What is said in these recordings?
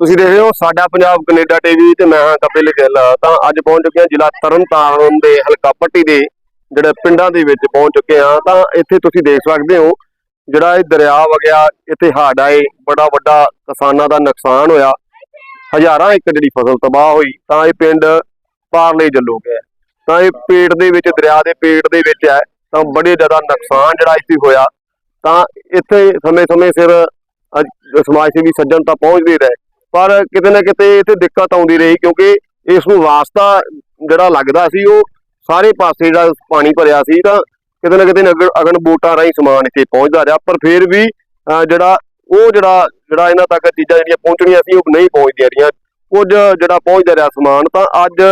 ਤੁਸੀਂ ਦੇਖ ਰਹੇ ਹੋ ਸਾਡਾ ਪੰਜਾਬ ਕੈਨੇਡਾ ਟੀਵੀ ਤੇ ਮੈਂ ਹਾਂ ਕਪਿਲ ਗਿੱਲ। ਤਾਂ ਅੱਜ ਪਹੁੰਚ ਚੁੱਕੇ ਹਾਂ ਜ਼ਿਲ੍ਹਾ ਤਰਨਤਾਰਨ ਦੇ ਹਲਕਾ ਪੱਟੀ ਦੇ, ਜਿਹੜੇ ਪਿੰਡਾਂ ਦੇ ਵਿੱਚ ਪਹੁੰਚ ਚੁੱਕੇ ਹਾਂ। ਤਾਂ ਇੱਥੇ ਤੁਸੀਂ ਦੇਖ ਸਕਦੇ ਹੋ, ਜਿਹੜਾ ਇਹ ਦਰਿਆ ਵਗਿਆ, ਇੱਥੇ ਹੜ ਆਏ, ਬੜਾ ਵੱਡਾ ਕਿਸਾਨਾਂ ਦਾ ਨੁਕਸਾਨ ਹੋਇਆ। ਹਜ਼ਾਰਾਂ ਏਕੜ ਜਿਹੜੀ ਫਸਲ ਤਬਾਹ ਹੋਈ, ਤਾਂ ਇਹ ਪਿੰਡ ਪਾਰਲੇ ਜੱਲੋ ਗਿਆ ਤਾਂ ਇਹ ਪੇਟ ਦੇ ਵਿੱਚ, ਦਰਿਆ ਦੇ ਪੇਟ ਦੇ ਵਿੱਚ ਹੈ, ਤਾਂ ਬੜੇ ਜ਼ਿਆਦਾ ਨੁਕਸਾਨ ਜਿਹੜਾ ਇੱਥੇ ਹੋਇਆ। ਤਾਂ ਇੱਥੇ ਸਮੇਂ-ਸਮੇਂ ਸਿਰ ਸਮਾਜ ਸੇਵੀ ਸੱਜਣ ਤਾਂ ਪਹੁੰਚਦੇ ਰਹੇ। ਪਰ ਕਿਤੇ ਨਾ ਕਿਤੇ ਇੱਥੇ ਦਿੱਕਤ ਆਉਂਦੀ ਰਹੀ ਕਿਉਂਕਿ ਇਸ ਨੂੰ ਵਾਸਤਾ ਜਿਹੜਾ ਲੱਗਦਾ ਸੀ ਉਹ ਸਾਰੇ ਪਾਸੇ ਜਿਹੜਾ ਪਾਣੀ ਭਰਿਆ ਸੀ ਤਾਂ ਕਿਤੇ ਨਾ ਕਿਤੇ ਅਗਨ ਅਗਨ ਬੋਟਾਂ ਰਾਹੀਂ ਸਮਾਨ ਇੱਥੇ ਪਹੁੰਚਦਾ ਰਿਹਾ, ਪਰ ਫਿਰ ਵੀ ਜਿਹੜਾ ਉਹ ਜਿਹੜਾ ਜਿਹੜਾ ਇਹਨਾਂ ਤੱਕ ਚੀਜ਼ਾਂ ਜਿਹੜੀਆਂ ਪਹੁੰਚਣੀਆਂ ਸੀ ਉਹ ਨਹੀਂ ਪਹੁੰਚਦੀਆਂ ਰਹੀਆਂ। ਕੁਝ ਜਿਹੜਾ ਪਹੁੰਚਦਾ ਰਿਹਾ ਸਮਾਨ ਤਾਂ ਅੱਜ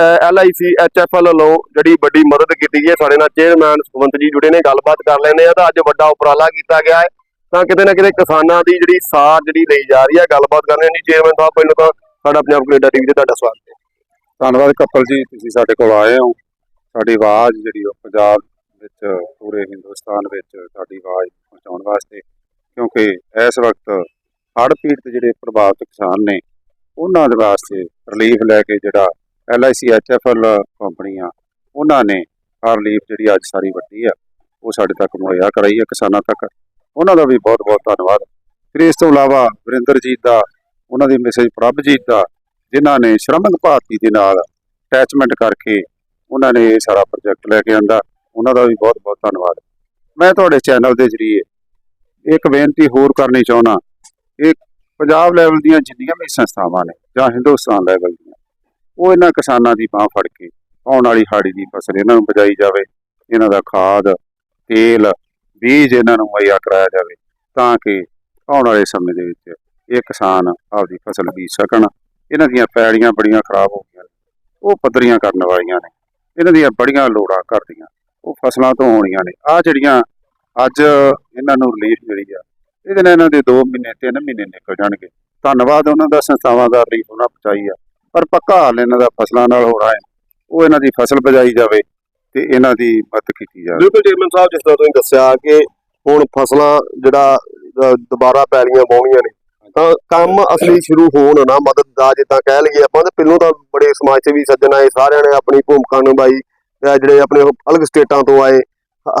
ਐਲਆਈਸੀ ਐਚਐਫਐਲ ਵੱਲੋਂ ਜਿਹੜੀ ਵੱਡੀ ਮਦਦ ਕੀਤੀ ਗਈ ਹੈ, ਸਾਡੇ ਨਾਲ ਚੇਅਰਮੈਨ ਸੁਖਵੰਤ ਜੀ ਜੁੜੇ ਨੇ, ਗੱਲਬਾਤ ਕਰ ਲੈਂਦੇ ਆ ਤਾਂ ਅੱਜ ਵੱਡਾ ਉਪਰਾਲਾ ਕੀਤਾ ਗਿਆ ਹੈ। ਤਾਂ ਕਿਤੇ ਨਾ ਕਿਤੇ ਕਿਸਾਨਾਂ ਦੀ ਜਿਹੜੀ ਸਾਰ ਜਿਹੜੀ ਲਈ ਜਾ ਰਹੀ ਹੈ ਗੱਲਬਾਤ ਕਰਨੇ ਜੀ ਚੇਅਰਮੈਨ ਸਾਹਿਬ, ਪਹਿਲਾਂ ਤਾਂ ਸਾਡਾ ਪੰਜਾਬ ਕੈਨੇਡਾ ਟੀਵੀ ਤੇ ਤੁਹਾਡਾ ਸਵਾਗਤ ਹੈ। ਧੰਨਵਾਦ ਕਪਲ ਜੀ, ਤੁਸੀਂ ਸਾਡੇ ਕੋਲ ਆਏ ਹੋ। ਸਾਡੀ ਆਵਾਜ਼ ਜਿਹੜੀ ਉਹ ਪੰਜਾਬ ਵਿੱਚ, ਪੂਰੇ ਹਿੰਦੁਸਤਾਨ ਵਿੱਚ ਸਾਡੀ ਆਵਾਜ਼ ਪਹੁੰਚਾਉਣ ਵਾਸਤੇ, ਕਿਉਂਕਿ ਇਸ ਵਕਤ ਹੜ੍ਹ ਪੀੜਤ ਜਿਹੜੇ ਪ੍ਰਭਾਵਿਤ ਕਿਸਾਨ ਨੇ, ਉਹਨਾਂ ਦੇ ਵਾਸਤੇ ਰਿਲੀਫ ਲੈ ਕੇ ਜਿਹੜਾ ਐਲਆਈਸੀ ਐਚਐਫਐਲ ਕੰਪਨੀ ਆ ਉਹਨਾਂ ਨੇ ਆਹ ਰਿਲੀਫ ਜਿਹੜੀ ਅੱਜ ਸਾਰੀ ਵੱਡੀ ਆ, ਉਹ ਸਾਡੇ ਤੱਕ ਮੁਹੱਈਆ ਕਰਾਈ ਹੈ ਕਿਸਾਨਾਂ ਤੱਕ। ਉਹਨਾਂ ਦਾ ਵੀ ਬਹੁਤ ਬਹੁਤ ਧੰਨਵਾਦ। ਫਿਰ ਇਸ ਤੋਂ ਇਲਾਵਾ ਵਰਿੰਦਰਜੀਤ ਦਾ, ਉਹਨਾਂ ਦੇ ਮੈਸੇਜ ਪ੍ਰਭਜੀਤ ਦਾ, ਜਿਨ੍ਹਾਂ ਨੇ ਸ਼੍ਰਮਣ ਭਾਰਤੀ ਦੇ ਨਾਲ ਅਟੈਚਮੈਂਟ ਕਰਕੇ ਉਹਨਾਂ ਨੇ ਇਹ ਸਾਰਾ ਪ੍ਰੋਜੈਕਟ ਲੈ ਕੇ ਆਂਦਾ, ਉਹਨਾਂ ਦਾ ਵੀ ਬਹੁਤ ਬਹੁਤ ਧੰਨਵਾਦ। ਮੈਂ ਤੁਹਾਡੇ ਚੈਨਲ ਦੇ ਜ਼ਰੀਏ ਇੱਕ ਬੇਨਤੀ ਹੋਰ ਕਰਨੀ ਚਾਹੁੰਦਾ, ਇਹ ਪੰਜਾਬ ਲੈਵਲ ਦੀਆਂ ਜਿੰਨੀਆਂ ਵੀ ਸੰਸਥਾਵਾਂ ਨੇ ਜਾਂ ਹਿੰਦੁਸਤਾਨ ਲੈਵਲ ਦੀਆਂ, ਉਹ ਇਹਨਾਂ ਕਿਸਾਨਾਂ ਦੀ ਬਾਹ ਫੜ ਕੇ ਆਉਣ ਵਾਲੀ ਹਾੜੀ ਦੀ ਫਸਲ ਇਹਨਾਂ ਨੂੰ ਬਚਾਈ ਜਾਵੇ। ਇਹਨਾਂ ਦਾ ਖਾਦ, ਤੇਲ ਬੀਜ ਇਹਨਾਂ ਨੂੰ ਮੁਹੱਈਆ ਕਰਾਇਆ ਜਾਵੇ ਤਾਂ ਕਿ ਆਉਣ ਵਾਲੇ ਸਮੇਂ ਦੇ ਵਿੱਚ ਇਹ ਕਿਸਾਨ ਆਪਦੀ ਫਸਲ ਬੀਜ ਸਕਣ। ਇਹਨਾਂ ਦੀਆਂ ਪੈੜੀਆਂ ਬੜੀਆਂ ਖਰਾਬ ਹੋ ਗਈਆਂ ਉਹ ਪੱਧਰੀਆਂ ਕਰਨ ਵਾਲੀਆਂ ਨੇ। ਇਹਨਾਂ ਦੀਆਂ ਬੜੀਆਂ ਲੋੜਾਂ ਕਰਦੀਆਂ। ਉਹ ਫਸਲਾਂ ਤੋਂ ਹੋਣੀਆਂ ਨੇ। ਆ ਜਿਹੜੀਆਂ ਅੱਜ ਇਹਨਾਂ ਨੂੰ ਰਿਲੀਫ ਮਿਲੀ ਆ, ਇਹਦੇ ਨਾਲ ਇਹਨਾਂ ਦੇ 2 ਮਹੀਨੇ 3 ਮਹੀਨੇ ਨਿਕਲ ਜਾਣਗੇ। ਧੰਨਵਾਦ ਉਹਨਾਂ ਦਾ, ਸੰਸਥਾਵਾਂ ਦਾ ਰਿਲੀਫ ਉਹਨਾਂ ਪਹੁੰਚਾਈ ਆ। ਪਰ ਪੱਕਾ ਹਾਲ ਇਹਨਾਂ ਦਾ ਫਸਲਾਂ ਨਾਲ ਹੋ ਰਿਹਾ ਹੈ। ਉਹ ਇਹਨਾਂ ਦੀ ਫਸਲ ਬਜਾਈ ਜਾਵੇ। ਤੇ ਇਹਨਾਂ ਦੀ ਮਦਦ ਕੀਤੀ ਜਾਵੇ। ਬਿਲਕੁਲ ਚੇਅਰਮੈਨ ਸਾਹਿਬ, ਜਿਸ ਤਰ੍ਹਾਂ ਤੁਸੀਂ ਦੱਸਿਆ ਕਿ ਹੁਣ ਫਸਲਾਂ ਜਿਹੜਾ ਦੁਬਾਰਾ ਪੈਲੀਆਂ ਵਾਉਣੀਆਂ ਨੇ, ਤਾਂ ਕੰਮ ਅਸਲੀ ਸ਼ੁਰੂ ਹੋਣ ਨਾ, ਮਦਦ ਦਾ ਜਿੱਦਾਂ ਕਹਿ ਲਈਏ ਆਪਾਂ, ਤੇ ਪਹਿਲੋਂ ਤਾਂ ਬੜੇ ਸਮਾਜ ਚ ਵੀ ਸੱਜਣ ਆਏ, ਸਾਰਿਆਂ ਨੇ ਆਪਣੀ ਭੂਮਿਕਾ ਨਿਭਾਈ ਜਿਹੜੇ ਆਪਣੇ ਅਲੱਗ ਸਟੇਟਾਂ ਤੋਂ ਆਏ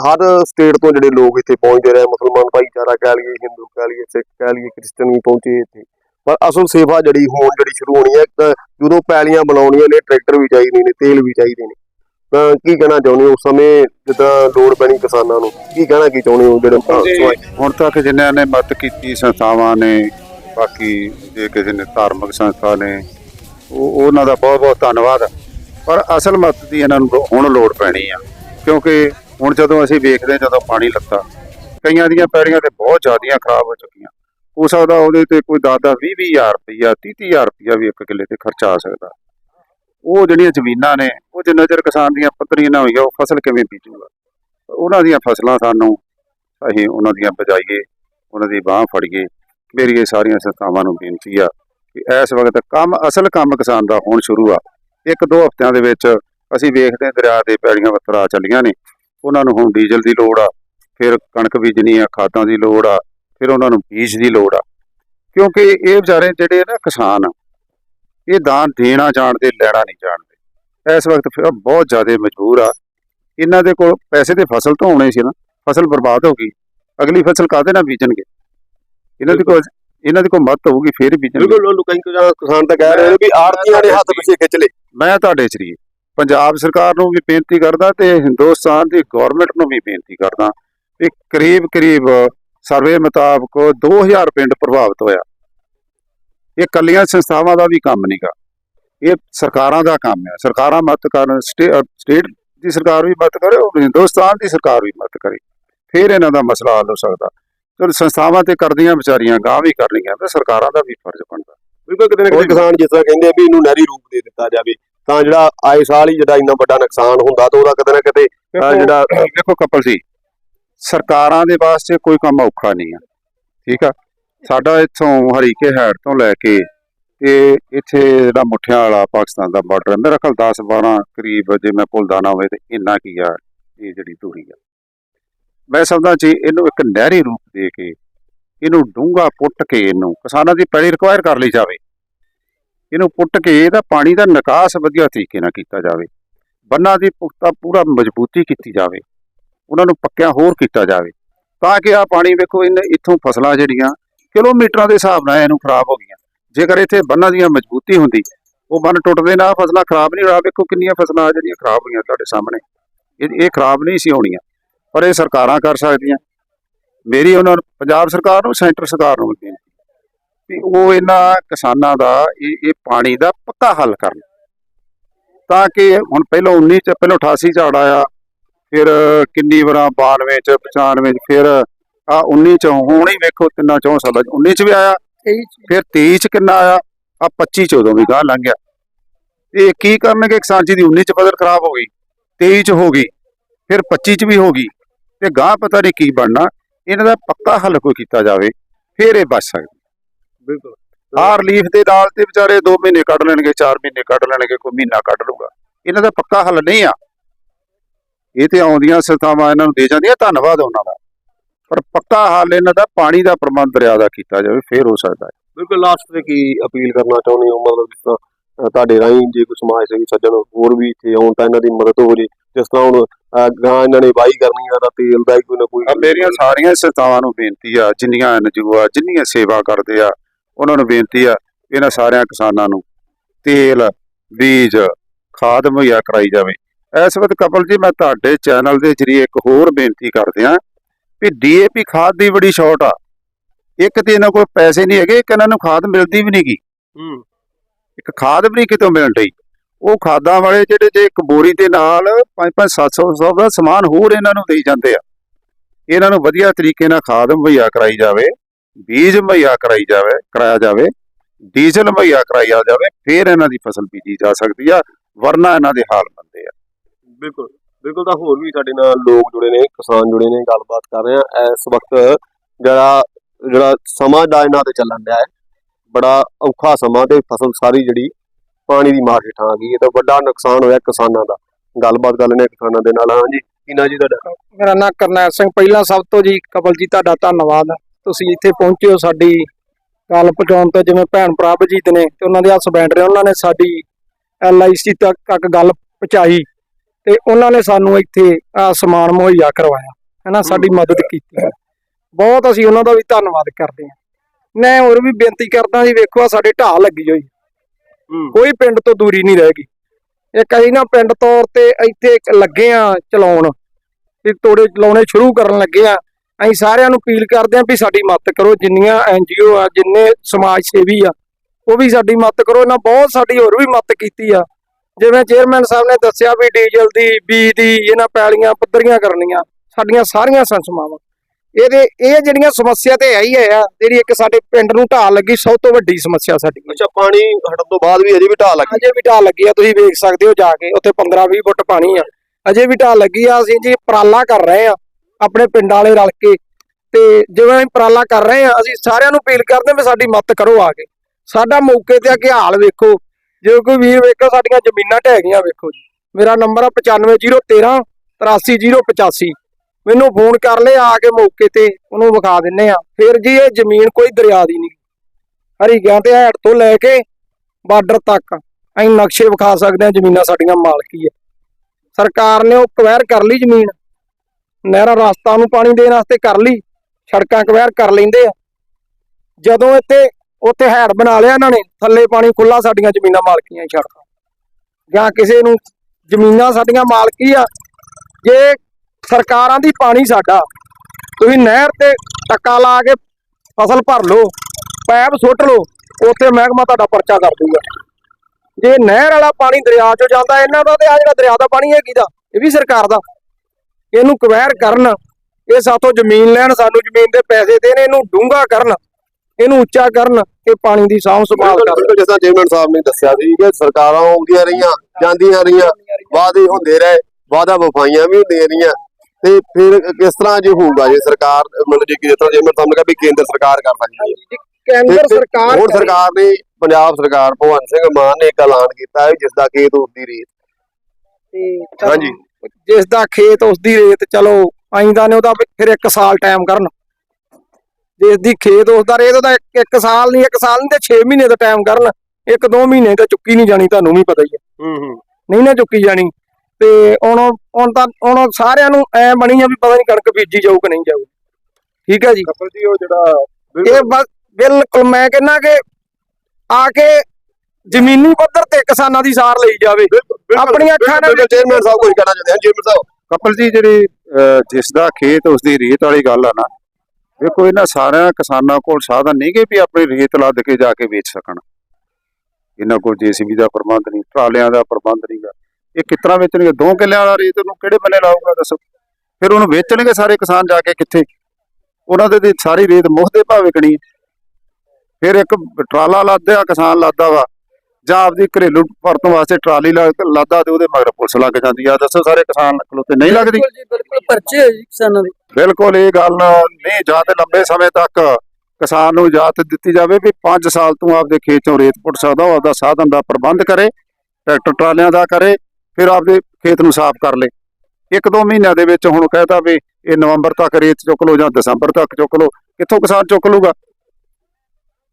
ਹਰ ਸਟੇਟ ਤੋਂ ਜਿਹੜੇ ਲੋਕ ਇੱਥੇ ਪਹੁੰਚਦੇ ਰਹੇ, ਮੁਸਲਮਾਨ ਭਾਈਚਾਰਾ ਕਹਿ ਲਈਏ, ਹਿੰਦੂ ਕਹਿ ਲਈਏ, ਸਿੱਖ ਕਹਿ ਲਈਏ ਕ੍ਰਿਸਚਨ ਵੀ ਪਹੁੰਚੇ ਇੱਥੇ। ਪਰ ਅਸਲ ਸੇਵਾ ਜਿਹੜੀ ਹੋਣ ਜਿਹੜੀ ਸ਼ੁਰੂ ਹੋਣੀ ਹੈ ਜਦੋਂ ਪੈਲੀਆਂ ਬਣਾਉਣੀਆਂ ਨੇ, ਟਰੈਕਟਰ ਵੀ ਚਾਹੀਦੇ ਨੇ, ਤੇਲ ਵੀ ਚਾਹੀਦੇ ਨੇ ਤਾਂ ਕੀ ਕਹਿਣਾ ਚਾਹੁੰਦੇ ਹੋ ਉਸ ਸਮੇਂ ਜਿੱਦਾਂ ਲੋੜ ਪੈਣੀ ਕਿਸਾਨਾਂ ਨੂੰ? ਕੀ ਕਹਿਣਾ ਕੀ ਚਾਹੁੰਦੇ ਹੋ ਜਿਹੜੇ ਹੁਣ ਤੱਕ ਜਿਨ੍ਹਾਂ ਨੇ ਮਦਦ ਕੀਤੀ ਸੰਸਥਾਵਾਂ ਨੇ ਬਾਕੀ ਜੇ ਕਿਸੇ ਨੇ ਧਾਰਮਿਕ ਸੰਸਥਾ ਨੇ ਉਹ ਉਹਨਾਂ ਦਾ ਬਹੁਤ ਬਹੁਤ ਧੰਨਵਾਦ। ਪਰ ਅਸਲ ਮਦਦ ਦੀ ਇਹਨਾਂ ਨੂੰ ਹੁਣ ਲੋੜ ਪੈਣੀ ਆ। ਕਿਉਂਕਿ ਹੁਣ ਜਦੋਂ ਅਸੀਂ ਵੇਖਦੇ ਹਾਂ ਜਦੋਂ ਪਾਣੀ ਲੱਗਾ ਕਈਆਂ ਦੀਆਂ ਪੈੜੀਆਂ ਤੇ ਬਹੁਤ ਜ਼ਿਆਦੀਆਂ ਖਰਾਬ ਹੋ ਚੁੱਕੀਆਂ। ਹੋ ਸਕਦਾ ਉਹਦੇ ਤੇ ਕੋਈ 10 20 ਹਜ਼ਾਰ ਰੁਪਈਆ 30 ਹਜ਼ਾਰ ਰੁਪਈਆ ਵੀ ਇੱਕ ਕਿੱਲੇ ਤੇ ਖਰਚਾ ਆ ਸਕਦਾ। ਉਹ ਜਿਹੜੀਆਂ ਜ਼ਮੀਨਾਂ ਨੇ ਉਹ ਜਿੰਨਾ ਚਿਰ ਕਿਸਾਨ ਦੀਆਂ ਪੱਧਰੀਆਂ ਨਾ ਹੋਈਆਂ ਉਹ ਫਸਲ ਕਿਵੇਂ ਬੀਜੂਗਾ? ਉਹਨਾਂ ਦੀਆਂ ਫਸਲਾਂ ਸਾਨੂੰ ਅਸੀਂ ਉਹਨਾਂ ਦੀਆਂ ਬਜਾਈਏ ਉਹਨਾਂ ਦੀ ਬਾਹ ਫੜੀਏ। ਮੇਰੀ ਇਹ ਸਾਰੀਆਂ ਸੰਸਥਾਵਾਂ ਨੂੰ ਬੇਨਤੀ ਆ ਕਿ ਇਸ ਵਕਤ ਕੰਮ ਅਸਲ ਕੰਮ ਕਿਸਾਨ ਦਾ ਹੁਣ ਸ਼ੁਰੂ ਆ। ਇੱਕ ਦੋ ਹਫ਼ਤਿਆਂ ਦੇ ਵਿੱਚ ਅਸੀਂ ਵੇਖਦੇ ਹਾਂ ਦਰਿਆ ਦੇ ਪੈੜੀਆਂ ਵੱਤਰਾ ਚੱਲੀਆਂ ਨੇ। ਉਹਨਾਂ ਨੂੰ ਹੁਣ ਡੀਜ਼ਲ ਦੀ ਲੋੜ ਆ ਫਿਰ ਕਣਕ ਬੀਜਣੀ ਆ ਖਾਦਾਂ ਦੀ ਲੋੜ ਆ ਫਿਰ ਉਹਨਾਂ ਨੂੰ ਬੀਜ ਦੀ ਲੋੜ ਆ। ਕਿਉਂਕਿ ਇਹ ਵਿਚਾਰੇ ਜਿਹੜੇ ਨਾ ਕਿਸਾਨ ਆ, ਇਹ ਦਾਨ ਦੇਣਾ ਜਾਣਦੇ ਲੈਣਾ ਨਹੀਂ ਜਾਣਦੇ। ਇਸ ਵਕਤ ਫਿਰ ਬਹੁਤ ਜ਼ਿਆਦਾ ਮਜਬੂਰ ਆ। ਇਹਨਾਂ ਦੇ ਕੋਲ ਪੈਸੇ ਤੇ ਫਸਲ ਤੋਂ ਆਉਣੇ ਸੀ ਨਾ। ਫਸਲ ਬਰਬਾਦ ਹੋ ਗਈ। ਅਗਲੀ ਫਸਲ ਕਾਹਦੇ ਨਾਲ ਬੀਜਣਗੇ? ਇਹਨਾਂ ਦੀ ਕੋਈ ਇਹਨਾਂ ਦੀ ਕੋਈ ਮਦਦ ਹੋਊਗੀ ਫੇਰ ਹੀ ਬੀਜਣਗੇ। ਬਿਲਕੁਲ ਲੋਕਾਂ ਕਈ ਕਿਸਾਨ ਤਾਂ ਕਹਿ ਰਹੇ ਨੇ ਵੀ ਆੜਤੀਆਂ ਦੇ ਹੱਥ ਪਿੱਛੇ ਖਿੱਚ ਲਏ। ਮੈਂ ਤੁਹਾਡੇ ਚਰੀਏ ਪੰਜਾਬ ਸਰਕਾਰ ਨੂੰ ਵੀ ਬੇਨਤੀ ਕਰਦਾ ਤੇ ਹਿੰਦੁਸਤਾਨ ਦੀ ਗਵਰਨਮੈਂਟ ਨੂੰ ਵੀ ਬੇਨਤੀ ਕਰਦਾ ਕਿ ਕਰੀਬ ਕਰੀਬ ਸਰਵੇ ਮੁਤਾਬਕ 2000 ਪਿੰਡ ਪ੍ਰਭਾਵਿਤ ਹੋਇਆ। ਇਹ ਕੱਲੀਆਂ ਸੰਸਥਾਵਾਂ ਦਾ ਵੀ ਕੰਮ ਨਹੀਂਗਾ ਇਹ ਸਰਕਾਰਾਂ ਦਾ ਕੰਮ ਹੈ। ਸਰਕਾਰਾਂ ਮਦਦ ਕਰਨ ਸਟੇਟ ਦੀ ਸਰਕਾਰ ਵੀ ਮਦਦ ਕਰੇ ਔਰ ਹਿੰਦੁਸਤਾਨ ਦੀ ਸਰਕਾਰ ਵੀ ਮਦਦ ਕਰੇ। ਫਿਰ ਇਹਨਾਂ ਦਾ ਮਸਲਾ ਹੱਲ ਹੋ ਸਕਦਾ। ਚਲੋ ਸੰਸਥਾਵਾਂ ਤੇ ਕਰਦੀਆਂ ਵਿਚਾਰੀਆਂ ਗਾਂ ਵੀ ਕਰਨੀਆਂ ਤੇ ਸਰਕਾਰਾਂ ਦਾ ਵੀ ਫਰਜ਼ ਬਣਦਾ। ਬਿਲਕੁਲ ਕਿਤੇ ਨਾ ਕਿਤੇ ਕਿਸਾਨ ਜਿਸ ਤਰ੍ਹਾਂ ਕਹਿੰਦੇ ਆ ਵੀ ਇਹਨੂੰ ਨਹਿਰੀ ਰੂਪ ਦੇ ਦਿੱਤਾ ਜਾਵੇ ਤਾਂ ਜਿਹੜਾ ਆਏ ਸਾਲ ਹੀ ਜਿਹੜਾ ਇੰਨਾ ਵੱਡਾ ਨੁਕਸਾਨ ਹੁੰਦਾ ਤਾਂ ਉਹਦਾ ਕਿਤੇ ਨਾ ਕਿਤੇ ਜਿਹੜਾ ਦੇਖੋ ਕਪਲ ਜੀ ਸਰਕਾਰਾਂ ਦੇ ਵਾਸਤੇ ਕੋਈ ਕੰਮ ਔਖਾ ਨਹੀਂ ਆ। ਠੀਕ ਆ? ਸਾਡਾ ਇੱਥੋਂ ਹਰੀਕੇ ਹੈਡ ਤੋਂ ਲੈ ਕੇ ਤੇ ਇੱਥੇ ਜਿਹੜਾ ਮੁੱਠਿਆਂ ਵਾਲਾ ਪਾਕਿਸਤਾਨ ਦਾ ਬਾਰਡਰ ਹੈ, ਮੇਰਾ ਖਿਆਲ 10 12 ਕਰੀਬ ਜੇ ਮੈਂ ਭੁੱਲਦਾ ਨਾ ਹੋਵੇ ਤੇ ਇੰਨਾ ਕੀ ਆ, ਇਹ ਜਿਹੜੀ ਧੂਰੀ ਆ। ਮੈਂ ਸਮਝਦਾ ਜੀ, ਇਹਨੂੰ ਇੱਕ ਨਹਿਰੀ ਰੂਪ ਦੇ ਕੇ ਇਹਨੂੰ ਡੂੰਘਾ ਪੁੱਟ ਕੇ ਇਹਨੂੰ ਕਿਸਾਨਾਂ ਦੀ ਪੈਲੀ ਰਿਕੁਆਇਰ ਕਰ ਲਈ ਜਾਵੇ। ਇਹਨੂੰ ਪੁੱਟ ਕੇ ਇਹਦਾ ਪਾਣੀ ਦਾ ਨਿਕਾਸ ਵਧੀਆ ਤਰੀਕੇ ਨਾਲ ਕੀਤਾ ਜਾਵੇ। ਬੰਨਾਂ ਦੀ ਪੁਖਤਾ ਪੂਰਾ ਮਜ਼ਬੂਤੀ ਕੀਤੀ ਜਾਵੇ। ਉਹਨਾਂ ਨੂੰ ਪੱਕਿਆ ਹੋਰ ਕੀਤਾ ਜਾਵੇ। ਤਾਂ ਕਿ ਆ ਪਾਣੀ ਵੇਖੋ, ਇਹਨੇ ਇੱਥੋਂ ਫਸਲਾਂ ਜਿਹੜੀਆਂ ਕਿਲੋਮੀਟਰਾਂ ਦੇ ਹਿਸਾਬ ਨਾਲ ਇਹਨੂੰ ਖਰਾਬ ਹੋ ਗਈਆਂ। ਜੇਕਰ ਇੱਥੇ ਬੰਨਾਂ ਦੀਆਂ ਮਜ਼ਬੂਤੀ ਹੁੰਦੀ, ਉਹ ਬੰਨ ਟੁੱਟਦੇ ਨਾ, ਫਸਲਾਂ ਖਰਾਬ ਨਹੀਂ ਹੋਣਾ ਵੇਖੋ ਕਿੰਨੀਆਂ ਫਸਲਾਂ ਆ ਜਿਹੜੀਆਂ ਖਰਾਬ ਹੋਈਆਂ ਤੁਹਾਡੇ ਸਾਹਮਣੇ। ਇਹ ਇਹ ਖਰਾਬ ਨਹੀਂ ਸੀ ਹੋਣੀਆਂ, ਪਰ ਇਹ ਸਰਕਾਰਾਂ ਕਰ ਸਕਦੀਆਂ। ਮੇਰੀ ਉਹਨਾਂ ਨੂੰ, ਪੰਜਾਬ ਸਰਕਾਰ ਨੂੰ, ਸੈਂਟਰ ਸਰਕਾਰ ਨੂੰ ਵੀ ਬੇਨਤੀ ਵੀ ਉਹ ਇਹਨਾਂ ਕਿਸਾਨਾਂ ਦਾ, ਇਹ ਇਹ ਪਾਣੀ ਦਾ ਪੱਕਾ ਹੱਲ ਕਰਨ। ਤਾਂ ਕਿ ਹੁਣ ਪਹਿਲਾਂ 19 ਚ, ਪਹਿਲਾਂ 88 ਚ ਹੜ੍ਹ ਆਇਆ, ਫਿਰ ਕਿੰਨੀ ਵਾਰਾਂ 92 ਚ 95 ਚ, ਫਿਰ ਆ 19 ਚ ਹੁਣ ਹੀ ਵੇਖੋ ਤਿੰਨਾਂ ਚੌਂ ਸਾਲਾਂ ਚ 19 ਚ ਵੀ ਆਇਆ ਫਿਰ 23 ਚ ਕਿੰਨਾ ਆਇਆ ਆ 25 ਚ ਉਦੋਂ ਵੀ ਗਾਹ ਲੰਘ ਗਿਆ। ਇਹ ਕੀ ਕਰਨਗੇ ਕਿਸਾਨ ਜੀ ਦੀ 19 ਚ ਫਸਲ ਖਰਾਬ ਹੋ ਗਈ 23 ਚ ਹੋ ਗਈ ਫਿਰ 25 ਚ ਵੀ ਹੋ ਗਈ ਤੇ ਗਾਹ ਪਤਾ ਨਹੀਂ ਕੀ ਬਣਨਾ ਇਹਨਾਂ ਦਾ ਪੱਕਾ ਹੱਲ ਕੋਈ ਕੀਤਾ ਜਾਵੇ ਫਿਰ ਇਹ ਬਚ ਸਕਦੇ। ਬਿਲਕੁਲ। ਆਹ ਰਿਲੀਫ ਦੇ ਨਾਲ ਤੇ ਵਿਚਾਰੇ 2 ਮਹੀਨੇ ਕੱਢ ਲੈਣਗੇ 4 ਮਹੀਨੇ ਕੱਢ ਲੈਣਗੇ ਕੋਈ ਮਹੀਨਾ ਕੱਢ ਲੂਗਾ ਇਹਨਾਂ ਦਾ ਪੱਕਾ ਹੱਲ ਨਹੀਂ ਆ। ਇਹ ਤੇ ਆਉਂਦੀਆਂ ਸੰਸਥਾਵਾਂ ਇਹਨਾਂ ਨੂੰ ਦੇ ਜਾਂਦੀਆਂ ਧੰਨਵਾਦ ਉਹਨਾਂ ਦਾ। ਪਰ ਪੱਕਾ ਹੱਲ ਇਹਨਾਂ ਦਾ ਪਾਣੀ ਦਾ ਪ੍ਰਬੰਧ ਦਰਿਆ ਦਾ ਕੀਤਾ ਜਾਵੇ ਫਿਰ ਹੋ ਸਕਦਾ ਹੈ। ਬਿਲਕੁਲ ਲਾਸਟ ਤੇ ਕੀ ਅਪੀਲ ਕਰਨਾ ਚਾਹੁੰਦੇ ਹੋ? ਮਤਲਬ ਜਿਸ ਤਰ੍ਹਾਂ ਤੁਹਾਡੇ ਰਾਹੀਂ ਜੇ ਕੋਈ ਸਮਾਜ ਸੇਵੀ ਸੱਜਣ ਹੋਰ ਵੀ ਇੱਥੇ ਆਉਣ ਤਾਂ ਇਹਨਾਂ ਦੀ ਮਦਦ ਹੋ ਜੇ। ਜਿਸ ਤਰ੍ਹਾਂ ਹੁਣ ਗਾਂ ਇਹਨਾਂ ਨੇ ਵਾਹੀ ਕਰਨੀ ਆ ਤਾਂ ਤੇਲ ਦਾ ਕੋਈ ਨਾ ਕੋਈ ਮੇਰੀਆਂ ਸਾਰੀਆਂ ਸੰਸਥਾਵਾਂ ਨੂੰ ਬੇਨਤੀ ਆ ਜਿੰਨੀਆਂ ਐਨਜੀਓ ਆ ਜਿੰਨੀਆਂ ਸੇਵਾ ਕਰਦੇ ਆ ਉਹਨਾਂ ਨੂੰ ਬੇਨਤੀ ਆ ਇਹਨਾਂ ਸਾਰਿਆਂ ਕਿਸਾਨਾਂ ਨੂੰ ਤੇਲ ਬੀਜ ਖਾਦ ਮੁਹੱਈਆ ਕਰਾਈ ਜਾਵੇ। ਇਸ ਵਕਤ ਕਪਲ ਜੀ ਮੈਂ ਤੁਹਾਡੇ ਚੈਨਲ ਦੇ ਜਰੀਏ ਇੱਕ ਹੋਰ ਬੇਨਤੀ ਕਰਦੇ ਆ ਵੀ ਡੀਏਪੀ ਖਾਦ ਦੀ ਬੜੀ ਸ਼ਾਰਟ ਆ। ਇੱਕ ਤੇ ਇਹਨਾਂ ਕੋਲ ਪੈਸੇ ਨਹੀਂ ਹੈਗੇ ਇੱਕ ਇਹਨਾਂ ਨੂੰ ਖਾਦ ਮਿਲਦੀ ਵੀ ਨਹੀਂਗੀ ਹੂੰ। ਇੱਕ ਖਾਦ ਵੀ ਨਹੀਂ ਕਿਤੋਂ ਮਿਲਣ ਡਈ। ਉਹ ਖਾਦਾਂ ਵਾਲੇ ਜਿਹੜੇ ਜੇ ਇੱਕ ਬੋਰੀ ਦੇ ਨਾਲ 5-5 700 ਦਾ ਸਮਾਨ ਹੋਰ ਇਹਨਾਂ ਨੂੰ ਦੇਈ ਜਾਂਦੇ ਆ। ਇਹਨਾਂ ਨੂੰ ਵਧੀਆ ਤਰੀਕੇ ਨਾਲ ਖਾਦ ਮੁਹੱਈਆ ਕਰਾਈ ਜਾਵੇ ਬੀਜ ਮੁਹੱਈਆ ਕਰਾਈ ਜਾਵੇ ਕਰਾਇਆ ਜਾਵੇ ਡੀਜ਼ਲ ਮੁਹੱਈਆ ਕਰਾਇਆ ਜਾਵੇ ਫਿਰ ਇਹਨਾਂ ਦੀ ਫਸਲ ਬੀਜੀ ਜਾ ਸਕਦੀ ਆ ਵਰਨਾ ਇਹਨਾਂ ਦੇ ਹਾਲ ਬੰਦੇ ਆ। ਬਿਲਕੁਲ। ਬਿਲਕੁਲ ਤਾਂ ਹੋਰ ਵੀ ਸਾਡੇ ਨਾਲ ਲੋਕ ਜੁੜੇ ਨੇ, ਕਿਸਾਨ ਜੁੜੇ ਨੇ, ਗੱਲਬਾਤ ਕਰ ਰਹੇ ਆ। ਇਸ ਵਕਤ ਜਿਹੜਾ ਜਿਹੜਾ ਸਮਾਂ ਦਾ ਇਹਨਾਂ ਤੇ ਚੱਲਣ ਡਿਆ ਹੈ, ਬੜਾ ਔਖਾ ਸਮਾਂ ਤੇ ਫਸਲ ਸਾਰੀ ਜਿਹੜੀ ਪਾਣੀ ਦੀ ਮਾਰ ਹੇਠਾਂ ਆ ਗਈ ਇਹ ਤਾਂ ਵੱਡਾ ਨੁਕਸਾਨ ਹੋਇਆ ਕਿਸਾਨਾਂ ਦਾ। ਗੱਲਬਾਤ ਕਰ ਲੈਣੇ ਕਿਸਾਨਾਂ ਦੇ ਨਾਲ। ਹਾਂਜੀ, ਕਿਨਾ ਜੀ, ਤੁਹਾਡਾ ਮੇਰਾ ਨਾਂ ਕਰਨੈਲ ਸਿੰਘ। ਪਹਿਲਾਂ ਸਭ ਤੋਂ ਜੀ ਕਪਲ ਜੀ ਤੁਹਾਡਾ ਧੰਨਵਾਦ। ਤੁਸੀਂ ਇੱਥੇ ਪਹੁੰਚੇ ਹੋ ਸਾਡੀ ਗੱਲ ਪਹੁੰਚਾਉਣ ਤੇ, ਜਿਵੇਂ ਭੈਣ ਭਰਾ ਬਜੀਤ ਨੇ ਤੇ ਉਹਨਾਂ ਦੇ ਹੱਥ ਬੈਠ ਰਹੇ ਉਹਨਾਂ ਨੇ ਸਾਡੀ ਐਲਆਈਸੀ ਤੱਕ ਤੱਕ ਗੱਲ ਪਹੁੰਚਾਈ। ਤੇ ਉਹਨਾਂ ਨੇ ਸਾਨੂੰ ਇੱਥੇ ਆਹ ਸਮਾਨ ਮੁਹੱਈਆ ਕਰਵਾਇਆ ਹੈਨਾ ਸਾਡੀ ਮਦਦ ਕੀਤੀ। ਬਹੁਤ ਅਸੀਂ ਉਹਨਾਂ ਦਾ ਵੀ ਧੰਨਵਾਦ ਕਰਦੇ ਹਾਂ। ਮੈਂ ਹੋਰ ਵੀ ਬੇਨਤੀ ਕਰਦਾ ਜੀ ਵੇਖੋ ਆਹ ਸਾਡੇ ਢਾਹ ਲੱਗੀ ਹੋਈ। ਕੋਈ ਪਿੰਡ ਤੋਂ ਦੂਰੀ ਨਹੀਂ ਰਹਿ ਗਈ। ਇੱਕ ਅਸੀਂ ਨਾ ਪਿੰਡ ਤੌਰ ਤੇ ਇੱਥੇ ਇੱਕ ਲੱਗੇ ਆ ਚਲਾਉਣ। ਵੀ ਤੋੜੇ ਚਲਾਉਣੇ ਸ਼ੁਰੂ ਕਰਨ ਲੱਗੇ ਆ ਅਸੀਂ ਸਾਰਿਆਂ ਨੂੰ ਅਪੀਲ ਕਰਦੇ ਆ ਵੀ ਸਾਡੀ ਮਦਦ ਕਰੋ ਜਿੰਨੀਆਂ ਐਨਜੀਓ ਆ ਜਿੰਨੇ ਸਮਾਜ ਸੇਵੀ ਆ ਉਹ ਵੀ ਸਾਡੀ ਮਦਦ ਕਰੋ। ਇਹਨਾਂ ਬਹੁਤ ਸਾਡੀ ਹੋਰ ਵੀ ਮਦਦ ਕੀਤੀ ਆ। ਜਿਵੇਂ ਚੇਅਰਮੈਨ ਸਾਹਿਬ ਨੇ ਦੱਸਿਆ ਵੀ ਡੀਜ਼ਲ ਦੀ ਬੀਜ ਦੀ ਇਹਨਾਂ ਪੈਲੀਆਂ ਪੱਧਰੀਆਂ ਕਰਨੀਆਂ ਸਾਡੀਆਂ ਸਾਰੀਆਂ ਸੰਸਮਾਵਾਂ ਇਹਦੇ ਇਹ ਜਿਹੜੀਆਂ ਸਮੱਸਿਆ ਤੇ ਆਈ ਹੈ ਆ ਜਿਹੜੀ ਇੱਕ ਸਾਡੇ ਪਿੰਡ ਨੂੰ ਢਾਹ ਲੱਗੀ ਸਭ ਤੋਂ ਵੱਡੀ ਸਮੱਸਿਆ ਸਾਡੀ। ਅੱਛਾ ਪਾਣੀ ਹਟਣ ਤੋਂ ਬਾਅਦ ਵੀ ਅਜੇ ਵੀ ਢਾਹ ਲੱਗੀ? ਅਜੇ ਵੀ ਢਾਹ ਲੱਗੀ ਆ ਤੁਸੀਂ ਵੇਖ ਸਕਦੇ ਹੋ ਜਾ ਕੇ ਉੱਥੇ 15-20 ਫੁੱਟ ਪਾਣੀ ਆ। ਅਜੇ ਵੀ ਢਾਹ ਲੱਗੀ ਆ ਅਸੀਂ ਜੀ ਉਪਰਾਲਾ ਕਰ ਰਹੇ ਆ ਆਪਣੇ ਪਿੰਡ ਵਾਲੇ ਰਲ ਕੇ। ਤੇ ਜਿਵੇਂ ਅਸੀਂ ਉਪਰਾਲਾ ਕਰ ਰਹੇ ਆ ਅਸੀਂ ਸਾਰਿਆਂ ਨੂੰ ਅਪੀਲ ਕਰਦੇ ਵੀ ਸਾਡੀ ਮਦਦ ਕਰੋ ਆ ਕੇ। ਸਾਡਾ ਮੌਕੇ ਤੇ ਆ ਕੇ ਹਾਲ ਵੇਖੋ। ਜੇ ਕੋਈ ਵੀਰ ਵੇਖੋ, ਸਾਡੀਆਂ ਜ਼ਮੀਨਾਂ ਢਹਿ ਗਈਆਂ ਵੇਖੋ ਜੀ। ਮੇਰਾ ਨੰਬਰ ਆ 95013 83085 ਮੈਨੂੰ ਫੋਨ ਕਰ ਲੈ ਆ ਕੇ ਮੌਕੇ ਤੇ, ਉਹਨੂੰ ਵਿਖਾ ਦਿੰਨੇ ਆ। ਫਿਰ ਜੀ ਇਹ ਜ਼ਮੀਨ ਕੋਈ ਦਰਿਆ ਦੀ ਨਹੀਂ। ਹਰੀਕਿਆਂ ਤੇ ਹੈੜ ਤੋਂ ਲੈ ਕੇ ਬਾਰਡਰ ਤੱਕ ਅਸੀਂ ਨਕਸ਼ੇ ਵਿਖਾ ਸਕਦੇ ਹਾਂ ਜ਼ਮੀਨਾਂ ਸਾਡੀਆਂ ਮਾਲਕੀ ਹੈ ਸਰਕਾਰ ਨੇ ਉਹ ਕਵੈਰ ਕਰ ਲਈ ਜ਼ਮੀਨ। ਨਹਿਰਾਂ ਰਸਤਾ ਨੂੰ ਪਾਣੀ ਦੇਣ ਵਾਸਤੇ ਕਰ ਲਈ। ਸੜਕਾਂ ਕਵੈਰ ਕਰ ਲੈਂਦੇ ਆ। ਜਦੋਂ ਇੱਥੇ ਉੱਥੇ ਹੈੜ ਬਣਾ ਲਿਆ ਇਹਨਾਂ ਨੇ, ਥੱਲੇ ਪਾਣੀ ਖੁੱਲਾ ਸਾਡੀਆਂ ਜ਼ਮੀਨਾਂ ਮਾਲਕੀਆਂ ਹੀ ਛੱਡਦਾ ਜਾਂ ਕਿਸੇ ਨੂੰ ਜ਼ਮੀਨਾਂ ਸਾਡੀਆਂ ਮਾਲਕੀ ਆ, ਜੇ ਸਰਕਾਰਾਂ ਦੀ ਪਾਣੀ ਸਾਡਾ, ਤੁਸੀਂ ਨਹਿਰ ਤੇ ਟੱਕਾ ਲਾ ਕੇ ਫਸਲ ਭਰ ਲਓ ਪੈਪ ਸੁੱਟ ਲਓ, ਉੱਥੇ ਮਹਿਕਮਾ ਤੁਹਾਡਾ ਪਰਚਾ ਕਰ ਦੂਗਾ। ਜੇ ਨਹਿਰ ਵਾਲਾ ਪਾਣੀ ਦਰਿਆ 'ਚੋਂ ਜਾਂਦਾ, ਇਹਨਾਂ ਦਾ ਤੇ ਆ ਜਿਹੜਾ ਦਰਿਆ ਦਾ ਪਾਣੀ ਹੈ ਕਿਹਦਾ? ਇਹ ਵੀ ਸਰਕਾਰ ਦਾ। ਇਹਨੂੰ ਕਵੈਰ ਕਰਨ, ਇਹ ਸਾਥੋਂ ਜ਼ਮੀਨ ਲੈਣ, ਸਾਨੂੰ ਜ਼ਮੀਨ ਦੇ ਪੈਸੇ ਦੇਣ, ਇਹਨੂੰ ਡੂੰਘਾ ਕਰਨ। ਇਹਨੂੰ ਉੱਚਾ ਕਰਨ ਇਹ ਪਾਣੀ ਦੀ ਸਾਂਭ ਸੰਭਾਲ ਕਰਨ। ਬਿਲਕੁਲ ਜਿਸ ਤਰ੍ਹਾਂ ਚੇਅਰਮੈਨ ਸਾਹਿਬ ਨੇ ਦੱਸਿਆ ਸੀ ਕਿ ਸਰਕਾਰਾਂ ਆਉਂਦੀਆਂ ਰਹੀਆਂ ਜਾਂਦੀਆਂ ਰਹੀਆਂ ਵਾਅਦੇ ਹੁੰਦੇ ਰਹੇ ਵਾਅਦਾ ਵਫਾਈਆਂ ਵੀ ਹੁੰਦੀਆਂ ਰਹੀਆਂ। ਤੇ ਫਿਰ ਕਿਸ ਤਰ੍ਹਾਂ ਜੇ ਹੋਊਗਾ ਜੇ ਸਰਕਾਰ ਮਤਲਬ ਜੇ ਜਿਸ ਤਰ੍ਹਾਂ ਚੇਅਰਮੈਨ ਸਾਹਿਬ ਨੇ ਕਿਹਾ ਵੀ ਕੇਂਦਰ ਸਰਕਾਰ ਕਰ ਸਕਦੀ ਹੈ। ਕੇਂਦਰ ਸਰਕਾਰ ਹੁਣ ਕਰੇ। ਸਰਕਾਰ ਨੇ ਪੰਜਾਬ ਸਰਕਾਰ ਭਗਵੰਤ ਸਿੰਘ ਮਾਨ ਨੇ ਇੱਕ ਐਲਾਨ ਕੀਤਾ ਹੈ ਜਿਸ ਦਾ ਖੇਤ ਉਸਦੀ ਰੀਤ। ਤੇ ਹਾਂਜੀ। ਜਿਸ ਦਾ ਖੇਤ ਉਸ ਦੀ ਰੇਤ ਚਲੋ ਆਈਂਦਾ ਨੇ ਉਹਦਾ ਫਿਰ ਇੱਕ ਸਾਲ ਟਾਈਮ ਕਰਨ। ਦੇਸ਼ ਦੀ ਖੇਤ ਉਸਦਾ ਰੇਤ ਉਹਦਾ ਇੱਕ- ਇੱਕ ਸਾਲ ਨਹੀਂ ਇੱਕ ਸਾਲ ਨਹੀਂ ਤੇ 6 ਮਹੀਨੇ ਦਾ ਟਾਈਮ ਕਰਨ। ਇੱਕ ਦੋ ਮਹੀਨੇ ਤਾਂ ਚੁੱਕੀ ਨਹੀਂ ਜਾਣੀ ਤੁਹਾਨੂੰ ਵੀ ਪਤਾ ਹੀ ਹੈ। ਹੂੰ ਹੂੰ। ਨਹੀਂ ਨਾ ਚੁੱਕੀ ਜਾਣੀ। ਤੇ ਹੁਣ ਹੁਣ ਤਾਂ ਹੁਣ ਸਾਰਿਆਂ ਨੂੰ ਐ ਬਣੀ ਆ ਵੀ ਪਤਾ ਨਹੀਂ ਕਣਕ ਬੀਜੀ ਜਾਊ ਕਿ ਨਹੀਂ ਜਾਊ। ਠੀਕ ਹੈ ਜੀ? ਕਪਲ ਜੀ ਉਹ ਜਿਹੜਾ ਇਹ ਬਸ ਬਿਲਕੁਲ ਮੈਂ ਕਹਿੰਦਾ ਕਿ ਆ ਕੇ ਜ਼ਮੀਨੀ ਪੱਧਰ ਤੇ ਕਿਸਾਨਾਂ ਦੀ ਸਾਰ ਲਈ ਜਾਵੇ। ਆਪਣੀਆਂ ਅੱਖਾਂ ਨਾਲ ਚੇਅਰਮੈਨ ਸਾਹਿਬ ਕੁਝ ਕਹਿਣਾ ਚਾਹੁੰਦੇ ਹਨ ਚੇਅਰਮੈਨ ਸਾਹਿਬ। ਕਪਲ ਜੀ ਜਿਹੜੀ ਜਿਸ ਦਾ ਖੇਤ ਉਸ ਦੀ ਰੇਤ ਵਾਲੀ ਗੱਲ ਆ ਨਾ ਦੇਖੋ ਇਹਨਾਂ ਸਾਰਿਆਂ ਕਿਸਾਨਾਂ ਕੋਲ ਸਾਧਨ ਨਹੀਂ ਕਿ ਵੀ ਆਪਣੀ ਰੇਤ ਲੱਦ ਕੇ ਜਾ ਕੇ ਵੇਚ ਸਕਣ। ਇਹਨਾਂ ਕੋਲ ਜੀਸੀਬੀ ਦਾ ਪ੍ਰਬੰਧ ਨਹੀਂ, ਟਰਾਲਿਆਂ ਦਾ ਪ੍ਰਬੰਧ ਨਹੀਂਗਾ। ਇਹ ਕਿਤਨਾ ਵੇਚਣਗੇ? ਦੋ ਕਿੱਲਿਆਂ ਵਾਲਾ ਰੇਤ ਨੂੰ ਕਿਹੜੇ ਬੰਨੇ ਲਾਊਗਾ ਦੱਸੋ? ਫਿਰ ਉਹਨੂੰ ਵੇਚਣਗੇ ਸਾਰੇ ਕਿਸਾਨ ਜਾ ਕੇ ਕਿੱਥੇ? ਉਹਨਾਂ ਦੇ ਸਾਰੀ ਰੇਤ ਮੁਫਤ ਦੇ ਭਾਅ ਵਿਕਣੀ। ਫਿਰ ਇੱਕ ਟਰਾਲਾ ਲੱਦਿਆ ਕਿਸਾਨ ਲੱਦਾ ਵਾ। ਜਾਂ ਆਪਦੀ ਘਰੇਲੂ ਵਰਤੋਂ ਵਾਸਤੇ ਟਰਾਲੀ ਲਾ ਲਾਦਾ ਤੇ ਉਹਦੇ ਮਗਰ ਪੁਲਿਸ ਲੱਗ ਜਾਂਦੀ ਆ। ਦੱਸੋ ਸਾਰੇ ਕਿਸਾਨ ਖਲੋਤੇ ਨਹੀਂ ਲੱਗਦੀ? ਬਿਲਕੁਲ ਜੀ ਬਿਲਕੁਲ ਪਰਚੇ ਹੈ ਜੀ ਕਿਸਾਨਾਂ ਦੇ। ਬਿਲਕੁਲ ਇਹ ਗੱਲ ਨਹੀਂ ਜਾਂ ਤੇ ਲੰਬੇ ਸਮੇਂ ਤੱਕ ਕਿਸਾਨ ਨੂੰ ਇਜਾਜ਼ਤ ਦਿੱਤੀ ਜਾਵੇ ਵੀ 5 ਸਾਲ ਤੋਂ ਆਪਦੇ ਖੇਤ ਚੋਂ ਰੇਤ ਪੁੱਟ ਸਕਦਾ ਉਹ ਆਪਦਾ ਸਾਧਨ ਦਾ ਪ੍ਰਬੰਧ ਕਰੇ ਟਰੈਕਟਰ ਟਰਾਲਿਆਂ ਦਾ ਕਰੇ ਫਿਰ ਆਪਦੇ ਖੇਤ ਨੂੰ ਸਾਫ਼ ਕਰ ਲੇ। ਇੱਕ ਦੋ ਮਹੀਨਿਆਂ ਦੇ ਵਿੱਚ ਹੁਣ ਕਹਿਤਾ ਵੀ ਇਹ ਨਵੰਬਰ ਤੱਕ ਰੇਤ ਚੁੱਕ ਲਓ ਜਾਂ ਦਸੰਬਰ ਤੱਕ ਚੁੱਕ ਲਓ ਕਿੱਥੋਂ ਕਿਸਾਨ ਚੁੱਕ ਲੂਗਾ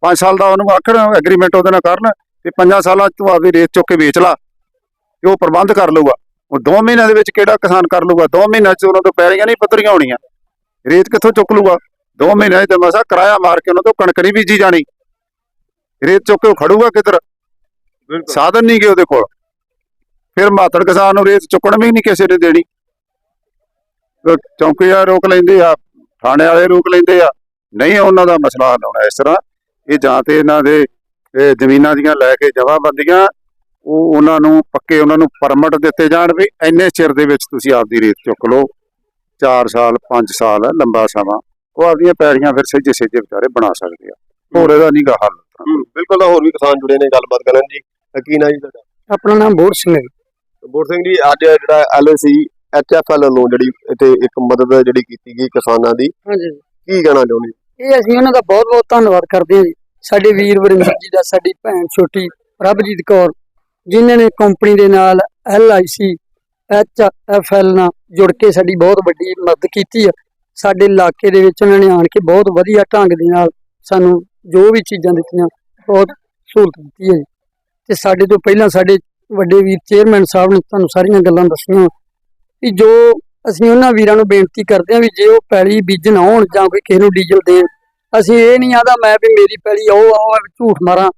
5 ਸਾਲ ਦਾ ਉਹਨੂੰ ਆਖਣ ਐਗਰੀਮੈਂਟ ਉਹਦੇ ਨਾਲ ਕਰਨ ਤੇ 5 ਸਾਲਾਂ 'ਚ ਆਪਦੀ ਰੇਤ ਚੁੱਕ ਕੇ ਵੇਚ ਲਾ ਤੇ ਉਹ ਪ੍ਰਬੰਧ ਕਰ ਲਊਗਾ। ਉਹ 2 ਮਹੀਨਿਆਂ ਦੇ ਵਿੱਚ ਕਿਹੜਾ ਕਿਸਾਨ ਕਰ ਲੂਗਾ 2 ਮਹੀਨਿਆਂ 'ਚ ਉਹਨਾਂ ਤੋਂ ਪੈਰੀਆਂ ਨਹੀਂ ਪੱਤਰੀਆਂ ਹੋਣੀਆਂ। ਰੇਤ ਕਿੱਥੋਂ ਚੁੱਕ ਲੂਗਾ 2 ਮਹੀਨਿਆਂ ਤੇ ਮਸਾ ਕਿਰਾਇਆ ਮਾਰ ਕੇ ਉਹਨਾਂ ਤੋਂ ਕਣਕ ਨਹੀਂ ਬੀਜੀ ਜਾਣੀ। ਰੇਤ ਚੁੱਕ ਕੇ ਉਹ ਖੜੂਗਾ ਕਿੱਧਰ? ਸਾਧਨ ਨਹੀਂ ਗੇ ਉਹਦੇ ਕੋਲ। ਫਿਰ ਮਾਤੜ ਕਿਸਾਨ ਨੂੰ ਰੇਤ ਚੁੱਕਣ ਵੀ ਨਹੀਂ ਕਿਸੇ ਨੇ ਦੇਣੀ। ਚੌਂਕੀਦਾਰ ਰੋਕ ਲੈਂਦੇ ਆ ਥਾਣੇ ਵਾਲੇ ਰੋਕ ਲੈਂਦੇ ਆ। ਨਹੀਂ ਉਹਨਾਂ ਦਾ ਮਸਲਾ ਹੱਲ ਹੋਣਾ ਇਸ ਤਰ੍ਹਾਂ। ਇਹ ਜਾਂ ਤੇ ਇਹਨਾਂ ਦੇ ਇਹ ਜ਼ਮੀਨਾਂ ਦੀਆਂ ਲੈ ਕੇ ਜਮਾਬੰਦੀਆਂ ਉਹ ਉਹਨਾਂ ਨੂੰ ਪੱਕੇ ਉਹਨਾਂ ਨੂੰ ਪਰਮਿਟ ਦਿੱਤੇ ਜਾਣ ਵੀ ਇੰਨੇ ਚਿਰ ਦੇ ਵਿੱਚ ਤੁਸੀਂ ਆਪਦੀ ਰੇਤ ਚੁੱਕ ਲਓ। 4 ਸਾਲ 5 ਸਾਲ ਲੰਬਾ ਸਮਾਂ ਉਹ ਆਪਦੀਆਂ ਪੈੜੀਆਂ ਫਿਰ ਸਹਿਜੇ ਸਹਿਜੇ ਵਿਚਾਰੇ ਬਣਾ ਸਕਦੇ ਆ। ਹੋਰ ਇਹਦਾ ਨਹੀਂਗਾ ਹੱਲ। ਬਿਲਕੁਲ ਹੋਰ ਵੀ ਕਿਸਾਨ ਜੁੜੇ ਨੇ ਗੱਲਬਾਤ ਕਰਨ ਜੀ। ਕੀ ਨਾ ਜੀ ਤੁਹਾਡਾ? ਆਪਣਾ ਨਾਮ ਬੋਰ ਸਿੰਘ ਹੈ ਬੋਰ ਸਿੰਘ ਜੀ ਅੱਜ ਜਿਹੜਾ ਐਲਆਈਸੀ ਐਚਐਫਐਲ ਵੱਲੋਂ ਜਿਹੜੀ ਇੱਥੇ ਇੱਕ ਮਦਦ ਜਿਹੜੀ ਕੀਤੀ ਗਈ ਕਿਸਾਨਾਂ ਦੀ ਹਾਂਜੀ। ਕੀ ਕਹਿਣਾ ਚਾਹੁੰਦੇ ਇਹ ਅਸੀਂ ਉਹਨਾਂ ਦਾ ਬਹੁਤ ਬਹੁਤ ਧੰਨਵਾਦ ਕਰਦੇ ਹਾਂ ਜੀ। ਸਾਡੇ ਵੀਰ ਵਰਿੰਦਰ ਜੀ ਦਾ, ਸਾਡੀ ਭੈਣ ਛੋਟੀ ਪ੍ਰਭਜੀਤ ਕੌਰ, ਜਿਨ੍ਹਾਂ ਨੇ ਕੰਪਨੀ ਦੇ ਨਾਲ L I C H F L ਨਾਲ ਜੁੜ ਕੇ ਸਾਡੀ ਬਹੁਤ ਵੱਡੀ ਮਦਦ ਕੀਤੀ ਹੈ ਸਾਡੇ ਇਲਾਕੇ ਦੇ ਵਿੱਚ ਉਹਨਾਂ ਨੇ ਆਣ ਕੇ ਬਹੁਤ ਵਧੀਆ ਢੰਗ ਦੇ ਨਾਲ ਸਾਨੂੰ ਜੋ ਵੀ ਚੀਜ਼ਾਂ ਦਿੱਤੀਆਂ, ਬਹੁਤ ਸਹੂਲਤ ਦਿੱਤੀ ਹੈ ਜੀ। ਤੇ ਸਾਡੇ ਤੋਂ ਪਹਿਲਾਂ ਸਾਡੇ ਵੱਡੇ ਵੀਰ ਚੇਅਰਮੈਨ ਸਾਹਿਬ ਨੇ ਤੁਹਾਨੂੰ ਸਾਰੀਆਂ ਗੱਲਾਂ ਦੱਸੀਆਂ ਕਿ ਜੋ ਅਸੀਂ ਉਹਨਾਂ ਵੀਰਾਂ ਨੂੰ ਬੇਨਤੀ ਕਰਦੇ ਹਾਂ ਵੀ ਜੇ ਉਹ ਪੈਲੀ ਬੀਜਣ ਆਉਣ ਜਾਂ ਕੋਈ ਕਿਸੇ ਨੂੰ ਡੀਜ਼ਲ ਦੇਣ ਅਸੀਂ ਇਹ ਨਹੀਂ ਆਦਾ ਮੈਂ ਵੀ ਮੇਰੀ ਪੈਲੀ ਉਹ ਆ, ਉਹ ਝੂਠ ਮਾਰਾਂ।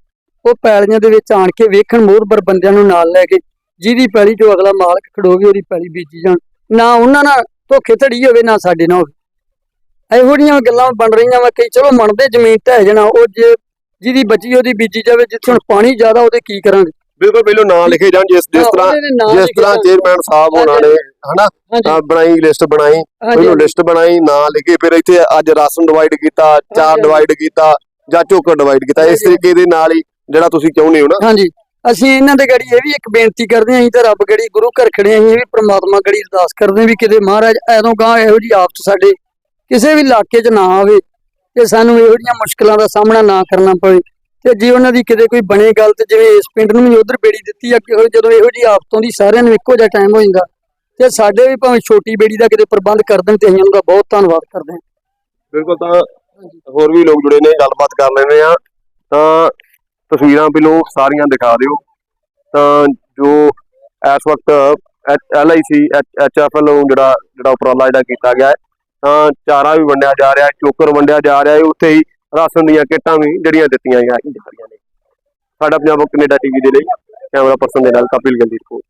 ਉਹ ਪੈਲੀਆਂ ਦੇ ਵਿੱਚ ਆਣ ਕੇ ਵੇਖਣ ਮੋਹਰਬਰ ਬੰਦਿਆਂ ਨੂੰ ਨਾਲ ਲੈ ਕੇ, ਜਿਹਦੀ ਪੈਲੀ ਜੋ ਅਗਲਾ ਮਾਲਕ ਖੜੋਗੇ ਉਹਦੀ ਪੈਲੀ ਬੀਜੀ ਜਾਣ। ਨਾ ਉਹਨਾਂ ਨਾਲ ਧੋਖੇ ਧੜੀ ਹੋਵੇ, ਨਾ ਸਾਡੇ ਨਾਲ ਹੋਵੇ। ਇਹੋ ਜਿਹੀਆਂ ਗੱਲਾਂ ਬਣ ਰਹੀਆਂ ਵਾ ਕਈ ਚਲੋ ਮੰਨਦੇ ਜ਼ਮੀਨ ਢਹਿ ਜਾਣਾ, ਉਹ ਜੇ ਜਿਹਦੀ ਬਚੀ ਉਹਦੀ ਬੀਜੀ ਜਾਵੇ, ਜਿੱਥੇ ਹੁਣ ਪਾਣੀ ਜ਼ਿਆਦਾ, ਉਹਦੇ ਕੀ ਕਰਾਂਗੇ? ਬਿਲਕੁਲ ਪਹਿਲਾਂ ਨਾਂ ਲਿਖੇ ਜਾਣ ਜਿਸ ਜਿਸ ਤਰ੍ਹਾਂ ਜਿਸ ਤਰ੍ਹਾਂ। ਚੇਅਰਮੈਨ ਸਾਹਿਬ ਉਹਨਾਂ ਨੇ ਹਨਾ? ਬਣਾਈ ਲਿਸਟ ਬਣਾਈ ਪਹਿਲਾਂ ਲਿਸਟ ਬਣਾਈ ਨਾਂ ਲਿਖੇ ਫਿਰ ਇੱਥੇ ਅੱਜ ਰਾਸ਼ਨ ਡਿਵਾਈਡ ਕੀਤਾ ਚਾਰ। ਡਿਵਾਈਡ ਕੀਤਾ ਜਾਂ ਚੋਕਰ ਡਿਵਾਈਡ ਕੀਤਾ। ਇਸ। ਤਰੀਕੇ ਦੇ ਨਾਲ ਹੀ ਜਿਹੜਾ ਤੁਸੀਂ ਚਾਹੁੰਦੇ ਹੋ ਨਾ। ਹਾਂਜੀ। ਅਸੀਂ ਇਹਨਾਂ ਦੇ ਗੜੀ ਇਹ ਵੀ ਇੱਕ ਬੇਨਤੀ ਕਰਦੇ ਹਾਂ ਅਸੀਂ ਤਾਂ ਰੱਬ ਗੜੀ ਗੁਰੂ ਘਰ ਖੜੇ ਅਸੀਂ ਇਹ ਵੀ ਪ੍ਰਮਾਤਮਾ ਗੜੀ ਅਰਦਾਸ ਕਰਦੇ ਵੀ ਕਿਤੇ ਮਹਾਰਾਜ ਐਦੋਂ ਗਾਂ ਇਹੋ ਜੀ ਆਫਤ ਸਾਡੇ ਕਿਸੇ ਵੀ ਇਲਾਕੇ 'ਚ ਨਾ ਆਵੇ ਤੇ ਸਾਨੂੰ ਇਹੋ ਜਿਹੀਆਂ ਮੁਸ਼ਕਲਾਂ ਦਾ ਸਾਹਮਣਾ ਨਾ ਕਰਨਾ ਪਵੇ। ਤੇ ਜੇ ਉਹਨਾਂ ਦੀ ਕਿਤੇ ਕੋਈ ਬਣੇ ਗੱਲ ਤੇ ਜਿਵੇਂ ਇਸ ਪਿੰਡ ਨੂੰ ਵੀ ਉਧਰ ਬੇੜੀ ਦਿੱਤੀ ਆ, ਕਿ ਜਦੋਂ ਇਹੋ ਜੀ ਆਫਤ ਆਉਂਦੀ ਸਾਰਿਆਂ ਨੂੰ ਇੱਕੋ ਜਿਹਾ ਟਾਈਮ ਹੋ ਜਾਂਦਾ, ਤੇ ਸਾਡੇ ਵੀ ਭਾਵੇਂ ਛੋਟੀ ਬੇੜੀ ਦਾ ਕਿਤੇ ਪ੍ਰਬੰਧ ਕਰ ਦੇਣ ਤੇ ਅਸੀਂ ਉਹਨਾਂ ਦਾ ਬਹੁਤ ਧੰਨਵਾਦ ਕਰਦੇ ਹਾਂ। ਬਿਲਕੁਲ ਤਾਂ ਹੋਰ ਵੀ ਲੋਕ ਜੁੜੇ ਨੇ, ਗੱਲਬਾਤ ਕਰ ਲੈਣੇ ਆ ਤਾਂ ਤਸਵੀਰਾਂ ਪਹਿਲੋਂ ਸਾਰੀਆਂ ਦਿਖਾ ਦਿਓ। ਤਾਂ ਜੋ ਇਸ ਵਕਤ ਐਲਆਈਸੀ ਐਚਐਫਐਲ ਨੂੰ ਜਿਹੜਾ ਜਿਹੜਾ ਉਪਰਾਲਾ ਜਿਹੜਾ ਕੀਤਾ ਗਿਆ ਹੈ, ਤਾਂ ਚਾਰਾ ਵੀ ਵੰਡਿਆ ਜਾ ਰਿਹਾ ਹੈ, ਚੋਕਰ ਵੰਡਿਆ ਜਾ ਰਿਹਾ ਹੈ, ਉੱਥੇ ਹੀ ਰਾਸ਼ਨ ਦੀਆਂ ਕਿੱਟਾਂ ਵੀ ਜਿਹੜੀਆਂ ਦਿੱਤੀਆਂ ਜਾ ਰਹੀਆਂ ਨੇ। ਸਾਡਾ ਪੰਜਾਬ ਕੈਨੇਡਾ ਟੀਵੀ ਦੇ ਲਈ, ਕੈਮਰਾ ਪਰਸਨ ਦੇ ਨਾਲ ਕਪਿਲ ਗੰਦੀ ਰਿਪੋਰਟ